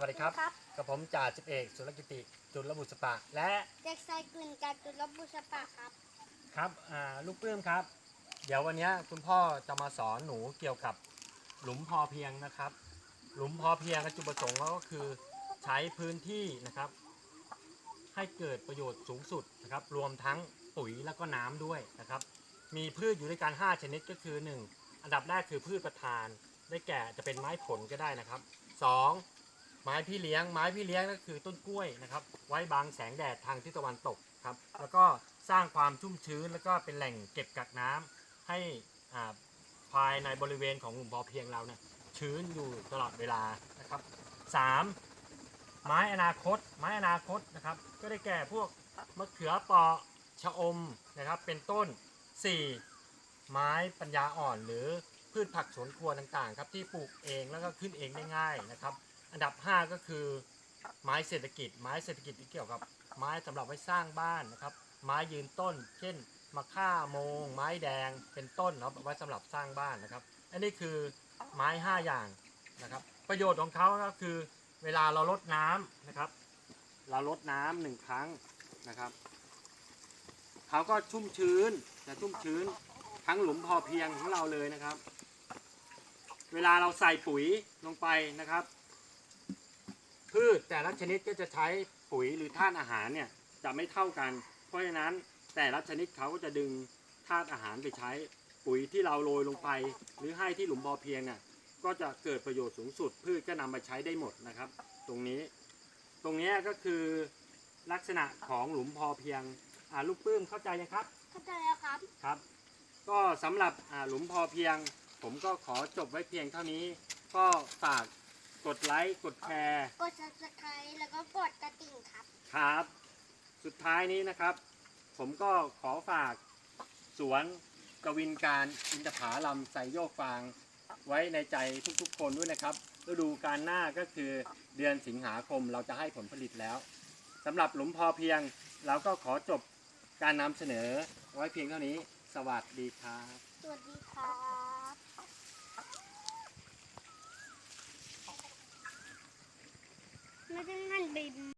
วัสดีครับ ครับ กับผมจ่าสิบเอกสุรกิติจุลบุษปะและเด็กชายกลิ่นจากจุลบุษปะครับ ครับอ่าลูกปลื้มครับ เดี๋ยววันนี้คุณพ่อจะมาสอนหนูเกี่ยวกับหลุมพอเพียงนะครับ หลุมพอเพียงจุดประสงค์เขาก็คือใช้พื้นที่นะครับ ให้เกิดประโยชน์สูงสุดนะครับ รวมทั้งปุ๋ยแล้วก็น้ำด้วยนะครับ มีพืชอยู่ด้วยกัน 5 ชนิดก็คือ 1 อันดับแรกคือพืชประทาน ได้แก่จะเป็นไม้ผลก็ได้นะครับ 2. ไม้พี่เลี้ยง ไม้พี่เลี้ยงก็คือต้นกล้วยนะครับ ไว้บังแสงแดดทางทิศตะวันตกครับ แล้วก็สร้างความชุ่มชื้น แล้วก็เป็นแหล่งเก็บกักน้ำให้อ่าภายในบริเวณของหลุมพอเพียงเราเนี่ยชื้นอยู่ตลอดเวลานะครับ 3. ไม้อนาคต ไม้อนาคตนะครับ ก็ได้แก่พวกมะเขือเปราะชะอมนะครับ เป็นต้น 4. ไม้ปัญญาอ่อนหรือพืชผักสวนครัวต่างๆ ครับที่ปลูกเองแล้วก็ขึ้นเองได้ง่ายนะครับ อันดับ 5 ก็คือ ไม้เศรษฐกิจ ไม้เศรษฐกิจที่เกี่ยวกับไม้สำหรับไว้สร้างบ้านนะครับ ไม้ยืนต้น เช่นมะค่าโมง ไม้แดงเป็นต้นเนาะไว้สำหรับสร้างบ้านนะครับ อันนี้คือไม้ 5 อย่างนะครับ ประโยชน์ของเขาก็คือ เวลาเราลดน้ำนะครับ เราลดน้ำหนึ่งครั้งนะครับเขาก็ชุ่มชื้นจะชุ่มชื้นทั้งหลุมพอเพียงของเราเลยนะครับ เวลาเราใส่ปุ๋ยลงไปนะครับ พืชแต่ละชนิดก็จะใช้ปุ๋ยหรือธาตุอาหารเนี่ยจะไม่เท่ากัน เพราะฉะนั้นแต่ละชนิดเขาก็จะดึงธาตุอาหารไปใช้ปุ๋ยที่เราโรยลงไป หรือให้ที่หลุมพอเพียงเนี่ยก็จะเกิดประโยชน์สูงสุด พืชก็นำมาใช้ได้หมดนะครับ ตรงนี้ ตรงเนี้ยก็คือลักษณะของหลุมพอเพียงอ่าลูกปื้มเข้าใจยังครับ เข้าใจแล้วครับครับ ก็สำหรับอ่าหลุมพอเพียง ผมก็ขอจบไว้เพียงเท่านี้ ก็ฝาก กดไลค์กดแชร์กด subscribe แล้วก็กดกระดิ่งครับ ครับ สุดท้ายนี้นะครับ ผมก็ขอฝาก สวนกวินการอินทผาลำไซโยกฟาง ไว้ในใจทุกๆ คนด้วยนะครับฤดูการหน้าก็คือเดือนสิงหาคมเราจะให้ผลผลิตแล้วสำหรับหลุมพอเพียง เราก็ขอจบการนำเสนอไว้เพียงเท่านี้ สวัสดีครับ สวัสดีครับ അത് നല്ലതായിരുന്നു